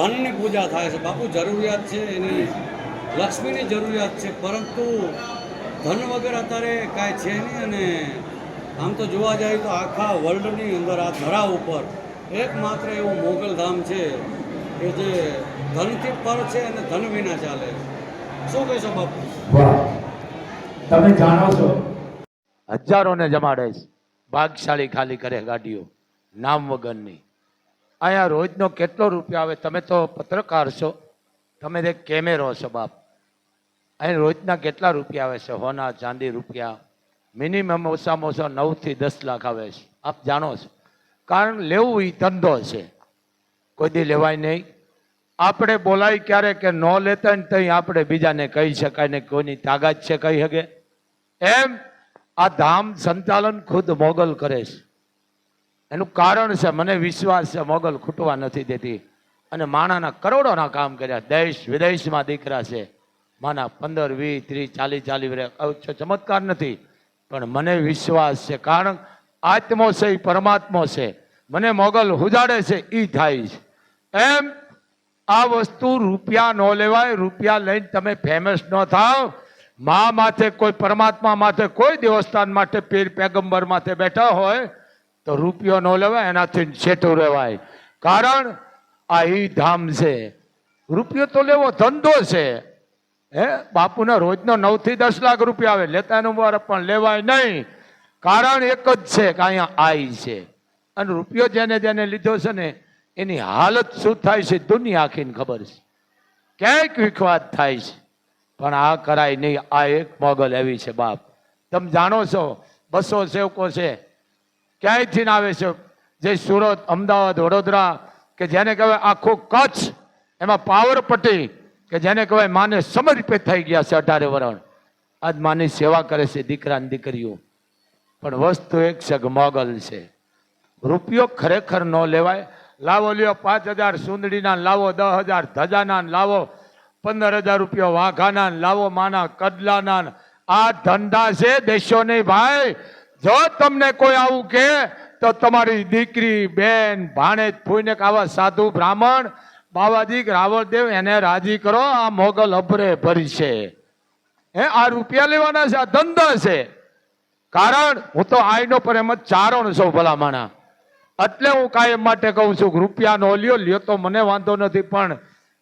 ધનની પૂજા થાય છે. બાપુ જરૂરિયાત છે એની. લક્ષ્મીની જરૂરિયાત છે. પરંતુ ધન વગર અત્યારે કાંઈ છે નહીં અને આમ તો જોવા જાય તો આખા વર્લ્ડની અંદર આ ધરા ઉપર એકમાત્ર એવું મોગલ ધામ છે કે જે ધનથી પર છે અને ધન વિના ચાલે શું કહેશો બાપુ? તમે જાણો છો. હજારોને જમાડે છે. ભાગશાળી ખાલી કરે ગાડીઓ. નામ વગરની અહીંયા રોજનો કેટલો રૂપિયા આવે તમે તો પત્રકાર છો. તમે તે કેમેરો છો બાપ. અહીં રોજના કેટલા રૂપિયા આવે છે? હોના, ચાંદી રૂપિયા. મિનિમમ ઓછામાં ઓછા નવથી દસ લાખ આવે છે. આપ જાણો છો. કારણ લેવું એ ધંધો છે. કોઈ દી લેવાય નહીં. આપણે બોલાય ક્યારે કે ન લેતા ને તઈ આપણે બીજાને કહી શકાય ને કોઈની તાકાત છે કહી શકે એમ આ ધામ સંચાલન ખુદ મોગલ કરે છે. એનું કારણ છે, મને વિશ્વાસ છે, મોગલ ખૂટવા નથી દેતી. અને માણાના કરોડોના કામ કર્યા, દેશ વિદેશમાં દીકરા છે. માના પંદર, વીસ, ત્રીસ, ચાલીસ ચાલીસ ચમત્કાર નથી. પણ મને વિશ્વાસ છે, કારણ આત્મો છે એ પરમાત્મો છે. મને મોગલ હુજાડે છે એ થાય છે. એમ આ વસ્તુ રૂપિયા ન લેવાય, રૂપિયા લઈને તમે ફેમસ ન થાવ. મા માથે કોઈ, પરમાત્મા માથે કોઈ દેવસ્થાન માટે, પીર પેગંબર માથે બેઠા હોય તો રૂપિયો ન લેવાય, એનાથી છેટું રહેવાય. કારણ આ ઈ ધામ છે. રૂપિયો તો લેવો, ધંધો છે. હે? બાપુને રોજનો નવથી દસ લાખ રૂપિયા આવે લેતા એનું વાર પણ લેવાય નહીં. કારણ એક જ છે કે અહીંયા આઈ છે. અને રૂપિયો જેને જેને લીધો છે ને, એની હાલત શું થાય છે દુનિયા આખીને ખબર છે. ક્યાંક વિખવાદ થાય છે. પણ આ કરાય નહીં, આ એક મોગલ એવી છે બાપ. તમે જાણો છો, બસો સેવકો છે. ક્યાંયથી ના આવે છે? જે સુરત, અમદાવાદ, વડોદરા, કે જેને કહેવાય આખું કચ્છ, એમાં પાવર પટ્ટી કે જેને કહેવાય માને સમર્પિત થઈ ગયા છે અઢારે વરણ. આજ માની સેવા કરે છે દીકરા દીકરીઓ. પણ વસ્તુ એક છે મોગલ છે. રૂપિયો ખરેખર ન લેવાય. લાવો, લ્યો, પાંચ હજાર સુંદડીના, લાવો, દસ હજાર ધજાના, લાવો, પંદર હજાર રૂપિયા વાઘાના, લાવો, માના, કડલાના. આ ધંધા છે દેશો નહીં ભાઈ. જો તમને કોઈ આવું કે તો તમારી દીકરી, બેન ભાણેજ ફૂઈને આવા સાધુ બ્રાહ્મણ, બાવાજી રાવળ રાવળદેવ, એને રાજી કરો, આ મોગલ અભરે ભરી છે. હે, આ રૂપિયા લેવાના છે, આ ધંધા છે. કારણ, હું તો આઈનો પર એમ જ ચારણ છું ભલામણા એટલે હું કાયમ માટે કહું છું, રૂપિયાનો લ્યો લ્યો તો મને વાંધો નથી, પણ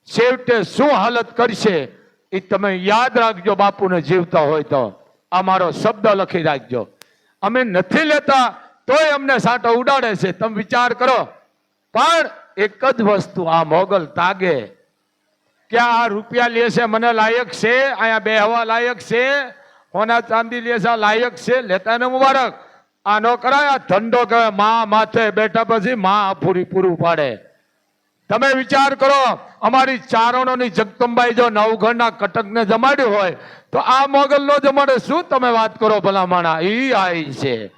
છેવટે શું હાલત કરશે એ તમે યાદ રાખજો, બાપુને જીવતા હોય તો. આ મારો શબ્દ લખી રાખજો. અમે નથી લેતા, તોય અમને સાંટો ઉડાડે છે. તમે વિચાર કરો. પણ એક જ વસ્તુ આ મોગલ તાગે. કે આ રૂપિયા લે છે, મને લાયક છે, અહીંયા બેહવા લાયક છે હોના ચાંદી લે છે લાયક છે, લેતા ને મુબારક. આ નો કરાય, આ ધંધો કહેવાય, મા માથે બેઠા પછી મા પૂરી પૂરું પાડે. તમે વિચાર કરો, અમારી ચારણોની જગદંબાઈ જો નવઘણના કટકને જમાડ્યું હોય, તો આ મોગલ નો જમાડે શું તમે વાત કરો ભલામણા? એ આઈ છે.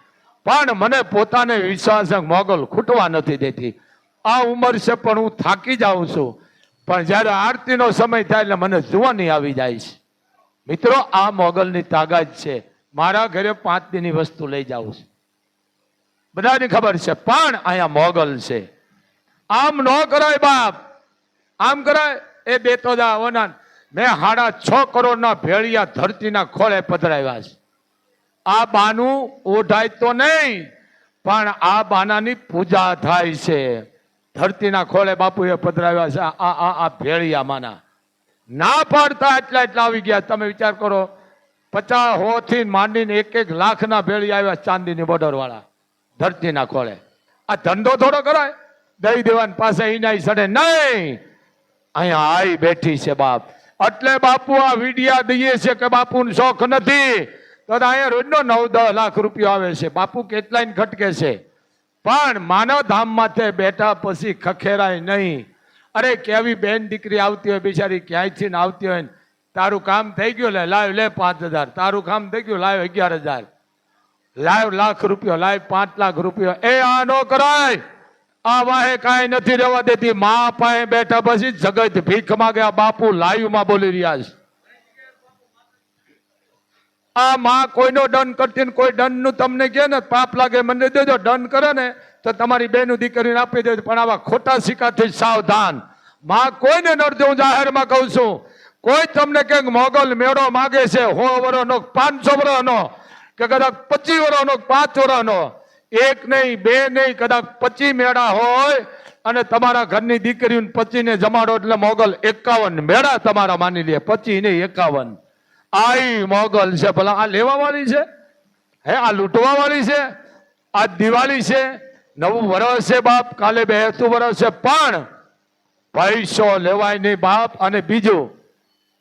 પણ મને પોતાને વિશ્વાસ મોગલ ખૂટવા નથી દેતી. આ ઉંમર છે પણ હું થાકી જાઉં છું. પણ જ્યારે આરતીનો સમય થાય એટલે મને જુવાની આવી જાય છે. મિત્રો, આ મોગલની તાકાત છે. મારા ઘરે પાંચ દિનની વસ્તુ લઈ જાઉં છું. બધાની ખબર છે, પણ અહીંયા મોગલ છે. આમ ન કરાય બાપ. આમ કરાય? એ બે તો જા ઓના મેં સાડા છ કરોડના ભેળિયા ધરતીના ખોળે પધરાવ્યા છે. આ બાનું ઓઢાય તો નહીં, પણ આ બાનાની પૂજા થાય છે. ધરતીના ખોળે બાપુએ પધરાવ્યા છે. આ આ આ ભેળિયા માના. ના પાડતા એટલા એટલા આવી ગયા. તમે વિચાર કરો, પચાસ હોથી માંડીને એક એક લાખના ભેળી આવ્યા ચાંદીની બોર્ડર વાળા ધરતીના ખોળે. આ ધંધો થોડો કરાય. દઈ દેવાન પાસે અહીંયા સડે નહીં! અહીંયા આઈ બેઠી છે બાપ. એટલે બાપુ આ વિડિયા દઈએ છે કે બાપુને શોખ નથી. તો અહીંયા રોજનો નવ, દસ લાખ રૂપિયા આવે છે. બાપુ કેટલાય ખટકે છે? પણ માનવ ધામ માથે બેઠા પછી ખખેરાય નહીં. અરે, કેવી બેન દીકરી આવતી હોય, બિચારી ક્યાંયથી ને આવતી હોય ને? તારું કામ થઈ ગયું લે, લાવ, લે પાંચ હજાર. તારું કામ થઈ ગયું, લાવ અગિયાર હજાર. લાવ લાખ રૂપિયો, લાવ પાંચ લાખ રૂપિયો. એ આ નો કરાય! આ વાહે કાંઈ નથી રહેવા દેતી. મા પાસે બેઠા પછી જગત ભીખ માંગે. આ બાપુ લાઈવમાં બોલી રહ્યા છે. આ માં કોઈનો દંડ કરતી ને કોઈ દંડનું તમને કહે ને, પાપ લાગે મને દેજો, દંડ કરે ને, તો તમારી બેનું દીકરીને આપી દેજો. પણ આવા ખોટા સિક્કાથી સાવધાન. માં કોઈને ન હું જાહેરમાં કહું છું. કોઈ તમને કે મોગલ મેળો માગે છે, હો વરોનો, પાંચસો વરોનો, કે કદાચ પચીસ વરોનો પાંચ વર્ષનો એક નહીં, બે નહીં, કદાચ પચી મેળા હોય અને તમારા ઘરની દીકરીઓને પચીને જમાડો એટલે મોગલ એકાવન મેળા તમારા માની લે, પચી નહીં, એકાવન. આઈ મોગલ છે, ભલા આ લેવા વાળી છે? હે, આ લૂંટવા વાળી છે? આ દિવાળી છે? નવું વર્ષ છે બાપ, કાલે બેસતું વર્ષ છે, પણ પૈસો લેવાય નહીં બાપ. અને બીજું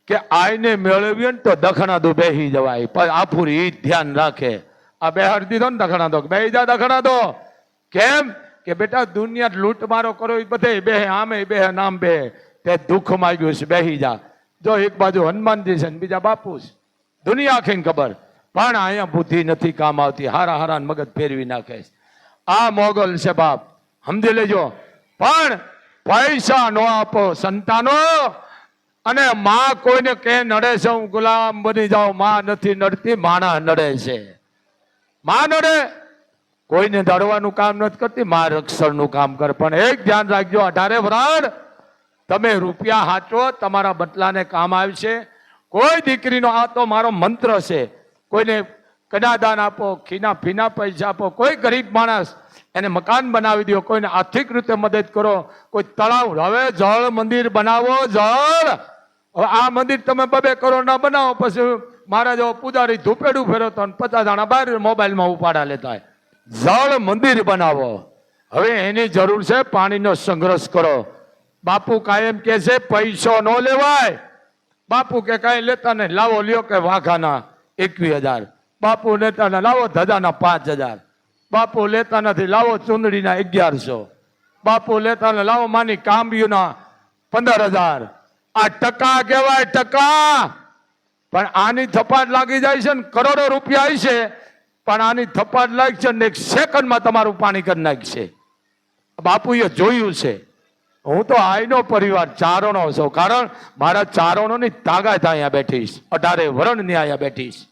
કે આઈને મેળવીએ ને તો દખણા દો બેહી જવાય. પણ આફુરી ધ્યાન રાખે. આ બે અડધી દો ને દખણા દો બેહી જા દખણા દો. કેમ? કે બેટા દુનિયા લૂંટમારો કરો એ બધે બે, આમે બે, નામ બે. તે દુઃખ માગ્યું છે બેહી જા. જો એક બાજુ હનુમાનજી છે ને બીજા બાપુ છે. દુનિયા આખીને ખબર. પણ અહીંયા બુદ્ધિ નથી કામ આવતી. હારા હારા મગજ ફેરવી નાખે છે. આ મોગલ છે બાપ. સમજી લેજો. પણ પૈસા નો આપો, સંતાનો. અને માં કોઈને કે નડે છે, હું ગુલામ બની જાઉં. માં નથી નડતી માણા નડે છે. માં નડે કોઈને દડવાનું કામ નથી કરતી માં રક્ષણનું કામ કરે. પણ એક ધ્યાન રાખજો, અઢારે વરાળ, તમે રૂપિયા હાચો, તમારા બટલાને કામ આવશે કોઈ દીકરીનો આ તો મારો મંત્ર છે. કોઈને કડાદાન આપો, ખીના ફીના પૈસા આપો, કોઈ ગરીબ માણસ એને મકાન બનાવી દો, કોઈને આર્થિક રીતે મદદ કરો, કોઈ તળાવ, હવે જળ મંદિર બનાવો, જળ. હવે આ મંદિર તમે બબે કરોડના બનાવો, પછી મારા પૂજારી ધૂપેડું ફેરવતો અને પચાસ જણા બહાર મોબાઈલમાં ઉપાડા લેતા જળ મંદિર બનાવો. હવે એની જરૂર છે પાણીનો સંઘર્ષ કરો. બાપુ કાયમ કે છે, પૈસો ન લેવાય. બાપુ કે, કઈ લેતા નહીં. લાવો, લ્યો કે વાઘાના એકવીસ હજાર. બાપુ લેતા લાવો ધજાના પાંચ હજાર. બાપુ લેતા નથી, લાવો ચુંદડીના અગિયારસો. બાપુ લેતા ને, લાવો માની કાંબીના પંદર હજાર. આ ટકા કહેવાય ટકા. પણ આની થપાટ લાગી જાય છે ને કરોડો રૂપિયા છે, પણ આની થપાટ લાગશે ને એક સેકન્ડમાં તમારું પાણી કરી નાખશે. બાપુએ જોયું છે. હું તો આઈનો પરિવાર, ચારણો છું. કારણ મારા ચારણોની તાકાત અહીંયા બેઠીશ. અઢારે વરણની અહીંયા બેઠીશ.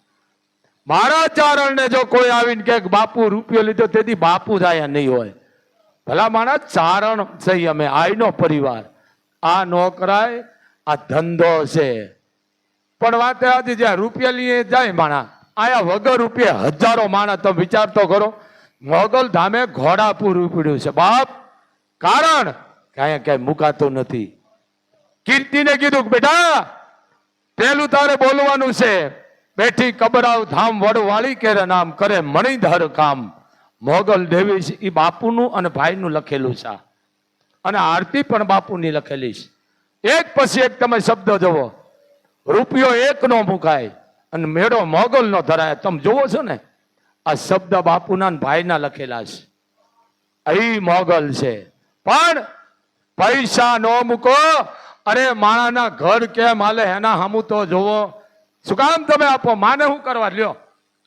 મારા ચારણને જો કોઈ આવીને કે બાપુ રૂપિયો લીધો, તેથી બાપુ જ અહીંયા નહીં હોય. ભલા મારા ચારણ છે, અમે આઈનો પરિવાર. આ નોકરાય, આ ધંધો છે. પણ વાત આજે જ્યાં રૂપિયા લઈએ જાય માણા. આયા વગર રૂપિયા હજારો માણસ તમે વિચાર તો કરો. મોગલ ધામે ઘોડા પૂરું પીડ્યું છે. બાપ, કારણ કે અહીંયા ક્યાંય મુકાતું નથી. કીર્તિને કીધું કે બેટા, પેલું તારે બોલવાનું છે. બેઠી કબરાવ ધામ વડવાળી કેરે નામ કરે, મણિધર કામ. મોગલ દેવી એ બાપુનું અને ભાઈનું લખેલું છે. અને આરતી પણ બાપુની લખેલી છે. એક પછી એક તમે શબ્દ જુઓ. રૂપિયો એક નો મુકાય અને મેળો મોગલ નો ધરાય. તમે જોવો છો ને, આ શબ્દ બાપુના ભાઈના લખેલા છે. અહીં મોગલ છે. પણ પૈસા નો મૂકો. અરે માણાના ઘર કેમ હાલે એના હમું તો જોવો શું કામ તમે આપો? માને શું કરવા? લ્યો.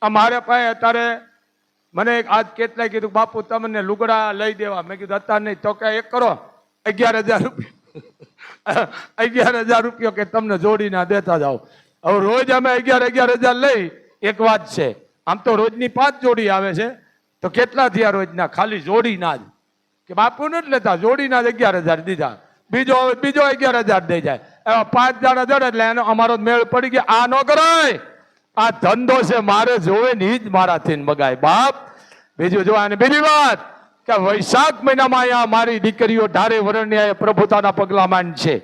આ મારે પાસે અત્યારે મને આજ કેટલાય કીધું, બાપુ, તમને લુગડા લઈ દેવા. મેં કીધું અત્યારે નહીં તો કે એક કરો. અગિયાર હજાર રૂપિયા. અગિયાર હજાર રૂપિયા કે તમને જોડીને દેતા જાઓ. હવે રોજ અમે અગિયાર અગિયાર હજાર લઈ, એક વાત છે. આમ તો રોજની પાંચ જોડી આવે છે. તો કેટલા થયા રોજના? ખાલી જોડીના જ. કે બાપુ નથી લેતા, જોડીના જ અગિયાર હજાર દીધા. બીજો બીજો અગિયાર હજાર દઈ જાય. એવા પાંચ જણા જડે એટલે એનો અમારો મેળ પડી ગયો. આ ન કરાય. આ ધંધો છે, મારે જોવે ની જ મારાથી મગાય બાપ, બીજું જોવા અને બીજી વાત. કે વૈશાખ મહિનામાં અહીંયા મારી દીકરીઓ ઢારે વરણની પ્રભુતાના પગલા માંડ છે.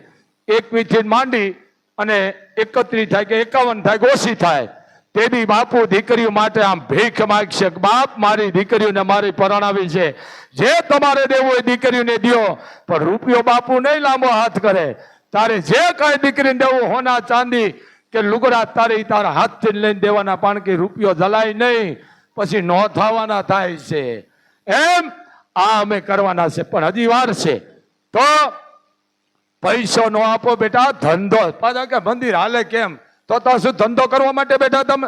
એકવીસથી માંડી અને એકત્રીસ થાય કે એકાવન થાય કે ઓછી થાય. તેની બાપુ દીકરીઓ માટે આમ ભીખ માગશે બાપ, મારી દીકરીઓને મારી પરણાવી છે. જે તમારે દેવું એ દીકરીઓને દ્યો. પણ રૂપિયો બાપુ નહીં લાંબો હાથ કરે. તારે જે કાંઈ દીકરીને દેવું હોના ચાંદી કે લુગડા તારે તારા હાથથી લઈને દેવાના, પાણ કે રૂપિયો જલાય નહીં. પછી નો થવાના થાય છે. એમ આ અમે કરવાના છે, પણ હજી વાર છે. તો પૈસો નો આપો બેટા, ધંધો. પાછા કે મંદિર હાલે કેમ? તો તો શું ધંધો કરવા માટે બેઠા તમે?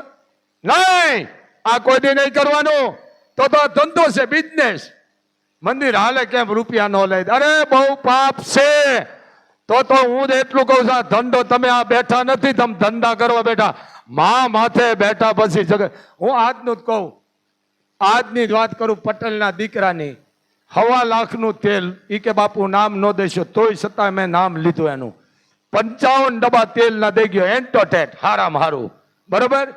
નહીં! આ કોઈ દી નહીં કરવાનું. તો તો ધંધો છે બિઝનેસ મંદિર હાલે કેમ? રૂપિયા નો લે અરે, બહુ પાપ છે. તો તો હું એટલું કહું છું ધંધો તમે આ બેઠા નથી, તમે ધંધા કરવા બેઠા. મા માથે બેઠા પછી જગત હું આજનું જ કહું. આજની જ વાત કરું પટેલના દીકરાની. હવા લાખનું તેલ, ઈ કે બાપુ નામ ન દેશો તોય છતાં મેં નામ લીધું એનું. પંચાવન ડબ્બા તેલ ના દઈ ગયો, એન્ટોટેટ, હારામ હારું. બરોબર?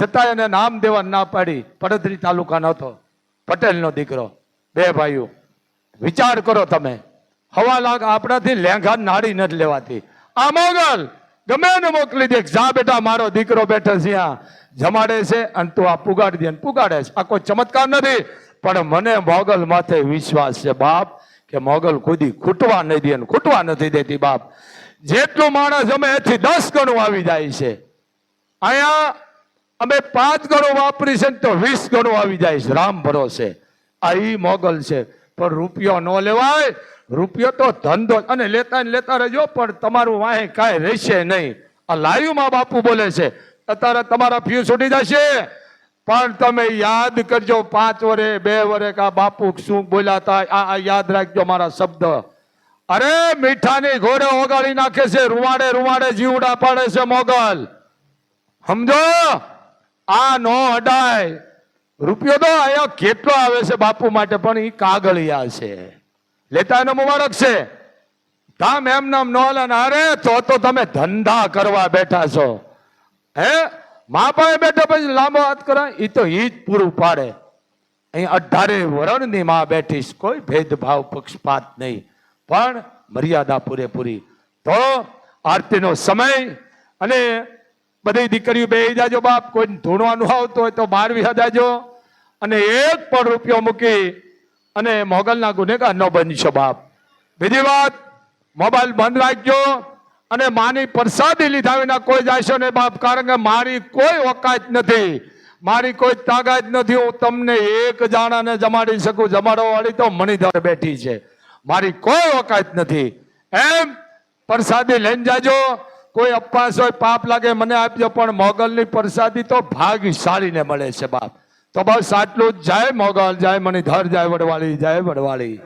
છતાં એને નામ દેવા ના પાડી, પડદરી તાલુકાનો હતો પટેલનો દીકરો. બે ભાઈઓ. વિચાર કરો તમે. હવા લાખ આપણાથી લેંઘા નાડી નથી લેવાતી. આ મોગલ, ગમે એને મોકલી દે, જા બેટા, મારો દીકરો બેઠો છે જમાડે છે, અને તું આ પુગાડી દે પુગાડે છે. આ કોઈ ચમત્કાર નથી. પણ મને મોગલ માથે વિશ્વાસ છે બાપ, કે મોગલ ખુદી ખૂટવા નહીં દે ખૂટવા નથી દેતી બાપ. જેટલું માણસ અમે એથી દસ ગણું આવી જાય છે. અહીંયા અમે પાંચ ગણું વાપરી છે તો વીસ ગણું આવી જાય છે. રામ ભરોસે. આ ઈ મોગલ છે. પણ રૂપિયો ન લેવાય. રૂપિયો તો ધંધો. અને લેતા ને લેતા રહેજો, પણ તમારું વાહે કાંઈ રહેશે નહીં. આ લાઈવમાં બાપુ બોલે છે. અત્યારે તમારા ફ્યુ છૂટી જશે. પણ તમે યાદ કરજો, પાંચ વરે, બે વરે કા બાપુ શું બોલ્યા હતા આ યાદ રાખજો મારા શબ્દ. અરે, મીઠાની ઘોડે ઓગાળી નાખે છે, રૂવાડે રૂવાડે જીવડા પાડે છે મોગલ. સમજો? આ નો અડાય. રૂપિયો તો અહીંયા કેટલો આવે છે બાપુ માટે, પણ એ કાગળિયા છે. લેતા એનો મુબારક છે. તામ એમ નામ નો, અરે, તો તો તમે ધંધા કરવા બેઠા છો. હે? મા પાસે બેઠો પછી લાંબો હાથ કરાય એ તો એ જ પૂરું પાડે. અહીં અઢારે વરણની માં બેઠીશ કોઈ ભેદભાવ પક્ષપાત નહીં. પણ મર્યાદા પૂરેપૂરી. તો આરતીનો સમય અને બધી દીકરીઓ બે જાજો બાપ કોઈ ધૂણવાનું આવતું હોય તો બાર વિહા જાજો અને એક પણ રૂપિયો મૂકી અને મોગલના ગુનેગાર ન બનશો બાપ. બીજી વાત, મોબાઈલ બંધ રાખજો. અને માની પ્રસાદી લીધા વિના કોઈ જાશો ને બાપ, કારણ કે મારી કોઈ ઓકાત નથી. મારી કોઈ તાકાત નથી, હું તમને એક જાણાને જમાડી શકું. જમાડવા વાળી તો મણિધર બેઠી છે. મારી કોઈ ઓકાત નથી. એમ પ્રસાદી લઈને જાજો. કોઈ અપવાસ હોય, પાપ લાગે, મને આપજો, પણ મોગલની પ્રસાદી તો ભાગશાળીને મળે છે બાપ. તો બસ આટલું જ જાય, મોગલ જાય, મણિધર જાય, વડવાળી જાય, વડવાળી.